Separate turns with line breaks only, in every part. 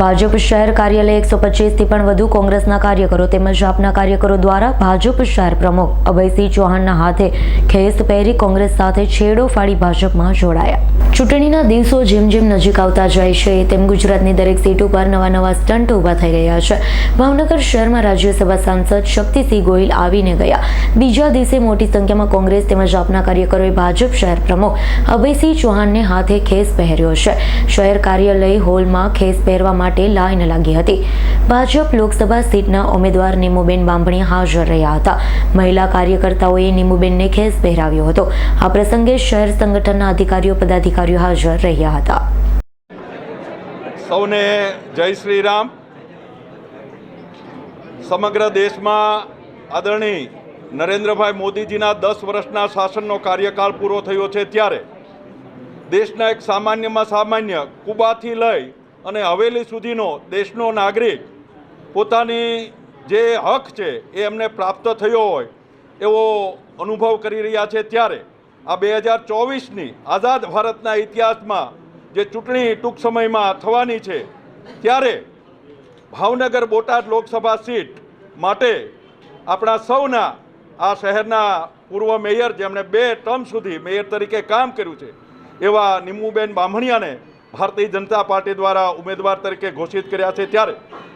ભાજપ શહેર કાર્યાલય એકસો પચીસથી પણ વધુ કોંગ્રેસના કાર્યકરો તેમજ આપના કાર્યકરો દ્વારા ભાજપ શહેર પ્રમુખ અભયસિંહ ચૌહાણના હાથે ખેસ પહેરી કોંગ્રેસ સાથે છેડો ફાડી ભાજપમાં જોડાયા. ચૂંટણીના દિવસો જેમ જેમ નજીક આવતા જાય છે, તેમ ગુજરાતની દરેક સીટ ઉપર નવા નવા સ્ટન્ટ ઊભા થઈ રહ્યા છે. ભાવનગર શહેરમાં રાજ્યસભા સાંસદ શક્તિસિંહ ગોહિલ આવીને ગયા. બીજા દિવસે મોટી સંખ્યામાં કોંગ્રેસ તેમજ આપના કાર્યકરોએ ભાજપ શહેર પ્રમુખ અભયસિંહ ચૌહાણને હાથે ખેસ પહેર્યો છે. શહેર કાર્યાલય હોલમાં ખેસ પહેરવા માટે લાઈન લાગી હતી. ભાજપ લોકસભા સીટના ઉમેદવાર નીમુબેન બાંભણી હાજર રહ્યા હતા. મહિલા કાર્યકર્તાઓએ નીમુબેનને ખેસ પહેરાવ્યો હતો. આ પ્રસંગે શહેર સંગઠનના અધિકારીઓ, પદાધિકારીઓ હાજર રહ્યા હતા.
સૌને જય શ્રી રામ સમગ્ર દેશમાં આદરણીય નરેન્દ્રભાઈ મોદીજીના દસ વર્ષના શાસનનો કાર્યકાળ પૂરો થયો છે ત્યારે દેશના એક સામાન્યમાં સામાન્ય કુબાથી લઈ અને હવેલી સુધીનો દેશનો નાગરિક પોતાની જે હક છે એ એમને પ્રાપ્ત થયો હોય એવો અનુભવ કરી રહ્યા છે ત્યારે આ બે હજાર ચોવીસની આઝાદ ભારતના ઇતિહાસમાં જે ચૂંટણી ટૂંક સમયમાં થવાની છે ત્યારે ભાવનગર બોટાદ લોકસભા સીટ માટે આપણા સૌના આ શહેરના પૂર્વ મેયર જેમણે બે ટર્મ સુધી મેયર તરીકે કામ કર્યું છે એવા નિમુબેન બામણિયાને ભારતીય જનતા પાર્ટી દ્વારા ઉમેદવાર તરીકે ઘોષિત કર્યા છે ત્યારે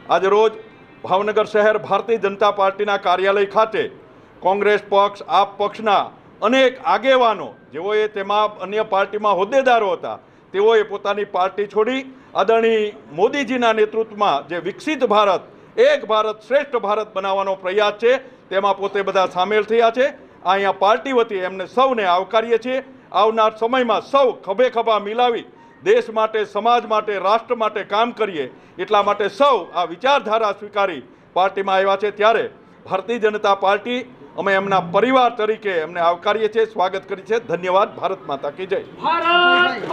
આજે રોજ ભાવનગર શહેર ભારતીય જનતા પાર્ટીના કાર્યાલય ખાતે કોંગ્રેસ પક્ષ, આપ પક્ષના અનેક આગેવાનો, જેઓએ તેમાં અન્ય પાર્ટીમાં હોદ્દેદારો હતા, તેઓએ પોતાની પાર્ટી છોડી આદરણી મોદીજીના નેતૃત્વમાં જે વિકસિત ભારત, એક ભારત શ્રેષ્ઠ ભારત બનાવવાનો પ્રયાસ છે, તેમાં પોતે બધા સામેલ થયા છે. અહીંયા પાર્ટી વતી એમને સૌને આવકારીએ છીએ. આવનાર સમયમાં સૌ ખભે ખભા મિલાવી દેશ માટે સમાજ માટે રાષ્ટ્ર માટે કામ કરીએ એટલા માટે સૌ આ વિચારધારા સ્વીકારી પાર્ટીમાં આવ્યા છે ત્યારે ભારતીય જનતા પાર્ટી અમે એમના પરિવાર તરીકે એમને આવકારીએ છીએ સ્વાગત કરીએ છીએ. ધન્યવાદ. ભારત માતા કી જય.
ભારત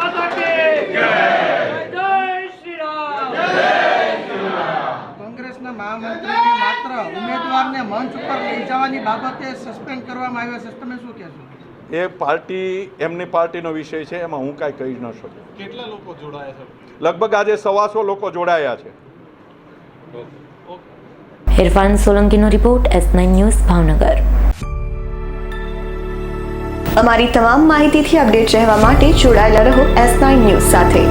કોંગ્રેસના મહામંત્રીને માત્ર ઉમેદવારને મંચ ઉપર લઈ જવાની બાબતે સસ્પેન્ડ કરવામાં આવ્યા છે. તમે શું કહેશો?
એ પાર્ટી એમની પાર્ટીનો વિષય છે એમાં હું કાંઈ કહી ન શકું.
કેટલા લોકો જોડાયા છે?
લગભગ આજે સવાસો લોકો જોડાયા છે.
Irfan સોલંકીનો report S nine news Bhavnagar.
અમારી તમામ માહિતીથી અપડેટ રહેવા માટે જોડાયેલા રહો એસ નાઇન ન્યૂઝ સાથે.